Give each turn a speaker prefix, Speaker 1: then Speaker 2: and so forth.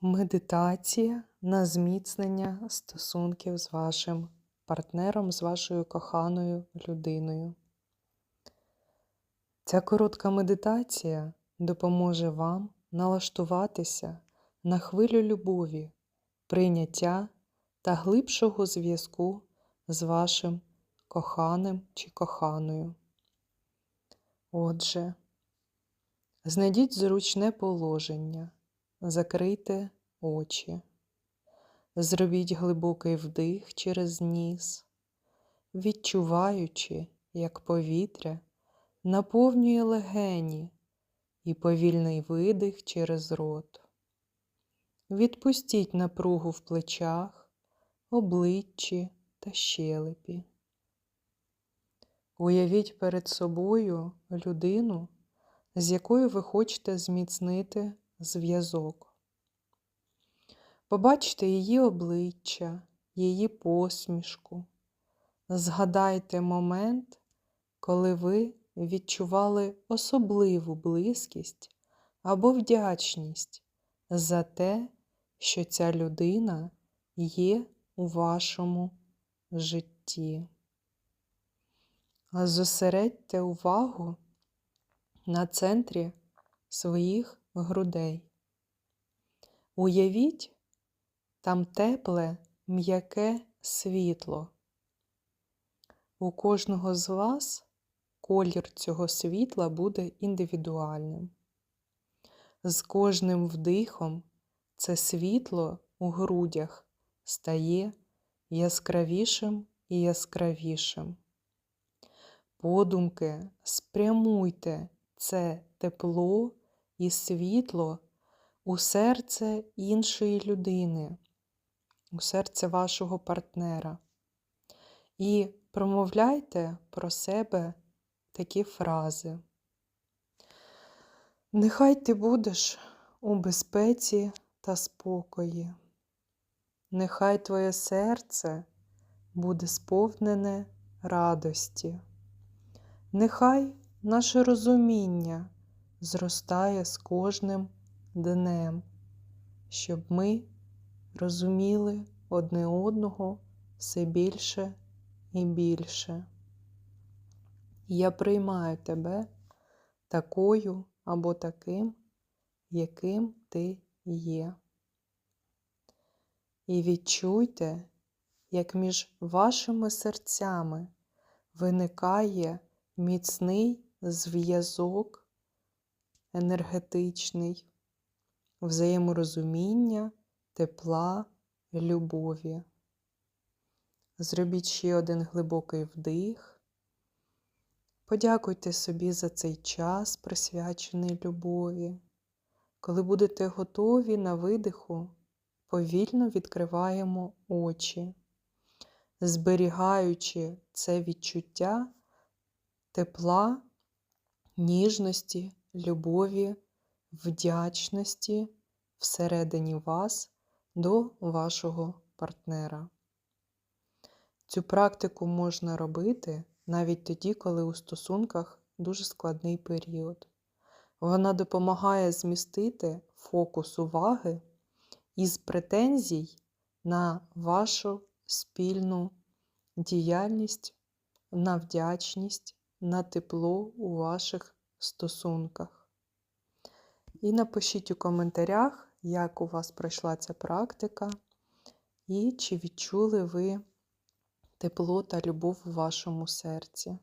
Speaker 1: Медитація на зміцнення стосунків з вашим партнером, з вашою коханою людиною. Ця коротка медитація допоможе вам налаштуватися на хвилю любові, прийняття та глибшого зв'язку з вашим коханим чи коханою. Отже, знайдіть зручне положення. Закрийте очі. Зробіть глибокий вдих через ніс, відчуваючи, як повітря наповнює легені і повільний видих через рот. Відпустіть напругу в плечах, обличчі та щелепі. Уявіть перед собою людину, з якою ви хочете зміцнити зв'язок. Побачте її обличчя, її посмішку. Згадайте момент, коли ви відчували особливу близькість або вдячність за те, що ця людина є у вашому житті. Зосередьте увагу на центрі своїх грудей. Уявіть там тепле, м'яке світло. У кожного з вас колір цього світла буде індивідуальним. З кожним вдихом це світло у грудях стає яскравішим і яскравішим. Подумки спрямуйте це тепло і світло у серце іншої людини, у серце вашого партнера. І промовляйте про себе такі фрази. Нехай ти будеш у безпеці та спокої. Нехай твоє серце буде сповнене радості. Нехай наше розуміння зростає з кожним днем, щоб ми розуміли одне одного все більше і більше. Я приймаю тебе такою або таким, яким ти є. І відчуйте, як між вашими серцями виникає міцний зв'язок енергетичний, взаєморозуміння, тепла, любові. Зробіть ще один глибокий вдих. Подякуйте собі за цей час, присвячений любові. Коли будете готові на видиху, повільно відкриваємо очі, зберігаючи це відчуття тепла, ніжності, любові, вдячності всередині вас до вашого партнера. Цю практику можна робити навіть тоді, коли у стосунках дуже складний період. Вона допомагає змістити фокус уваги із претензій на вашу спільну діяльність, на вдячність, на тепло у ваших стосунках. І напишіть у коментарях, як у вас пройшла ця практика, і чи відчули ви тепло та любов у вашому серці.